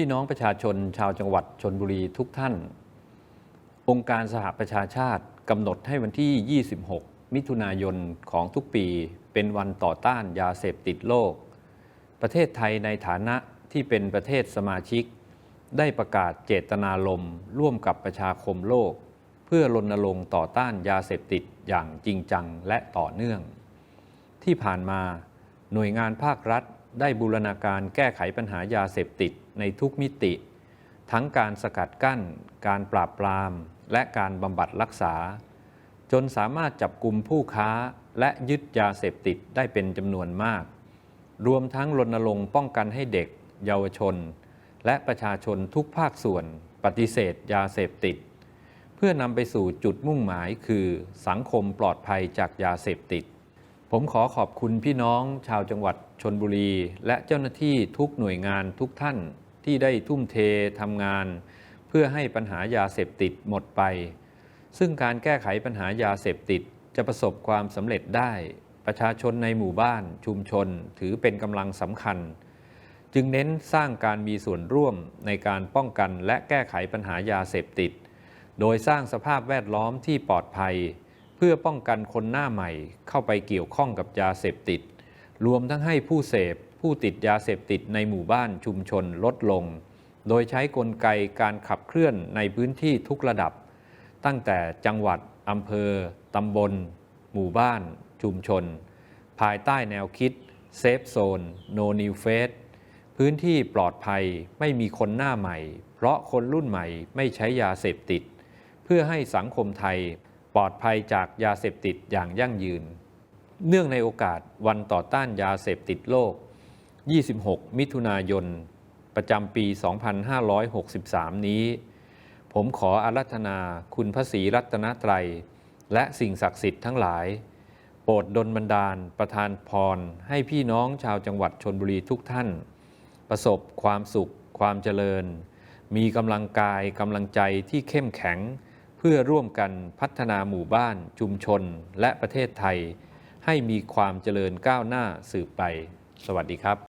พี่น้องประชาชนชาวจังหวัดชนบุรีทุกท่าน องค์การสหประชาชาติกำหนดให้วันที่ 26 มิถุนายนของทุกปีเป็นวันต่อต้านยาเสพติดโลก ประเทศไทยในฐานะที่เป็นประเทศสมาชิก ได้ประกาศเจตนารมณ์ร่วมกับประชาคมโลก เพื่อรณรงค์ต่อต้านยาเสพติดอย่างจริงจังและต่อเนื่อง ที่ผ่านมาหน่วยงานภาครัฐ ได้บูรณาการแก้ไขปัญหายาเสพติดในทุกมิติ ทั้งการสกัดกั้น การปราบปราม และการบำบัดรักษา จนสามารถจับกลุ่มผู้ค้าและยึดยาเสพติดได้เป็นจำนวนมาก รวมทั้งรณรงค์ป้องกันให้เด็ก เยาวชน และประชาชนทุกภาคส่วนปฏิเสธยาเสพติด เพื่อนำไปสู่จุดมุ่งหมายคือสังคมปลอดภัยจากยาเสพติด ผมขอขอบคุณพี่น้องชาวจังหวัดชนบุรี และเจ้าหน้าที่ทุกหน่วยงานทุกท่านที่ได้ทุ่มเททำงาน เพื่อให้ปัญหายาเสพติดหมดไป ซึ่งการแก้ไขปัญหายาเสพติดจะประสบความสำเร็จได้ ประชาชนในหมู่บ้านชุมชนถือเป็นกำลังสำคัญ จึงเน้นสร้างการมีส่วนร่วมในการป้องกันและแก้ไขปัญหายาเสพติด โดยสร้างสภาพแวดล้อมที่ปลอดภัย เพื่อป้องกันคนหน้าใหม่เข้าไปเกี่ยวข้องกับยาเสพติด รวมทั้งให้ผู้เสพผู้ติดยาเสพติดในหมู่บ้านชุมชนลดลง โดยใช้กลไกการขับเคลื่อนในพื้นที่ทุกระดับ ตั้งแต่จังหวัดอำเภอ ตำบล หมู่บ้าน ชุมชน ภายใต้แนวคิดเซฟโซน no new face พื้นที่ปลอดภัยไม่มีคนหน้าใหม่ เพราะคนรุ่นใหม่ไม่ใช้ยาเสพติด เพื่อให้สังคมไทย ลอดภัยจากยาเสพติดอย่างยั่งยืน เนื่องในโอกาสวันต่อต้านยาเสพติดโลก 26 มิถุนายน ประจำปี 2563 นี้ ผมขออารัธนาคุณพระศรีรัตนตรัย และสิ่งศักดิ์สิทธิ์ทั้งหลาย โปรดดลบันดาลประทานพร ให้พี่น้องชาวจังหวัดชนบุรีทุกท่าน ประสบความสุข ความเจริญ มีกำลังกายกำลังใจที่เข้มแข็ง เพื่อร่วมกันพัฒนาหมู่บ้าน ชุมชน และประเทศไทย ให้มีความเจริญก้าวหน้าสืบไป สวัสดีครับ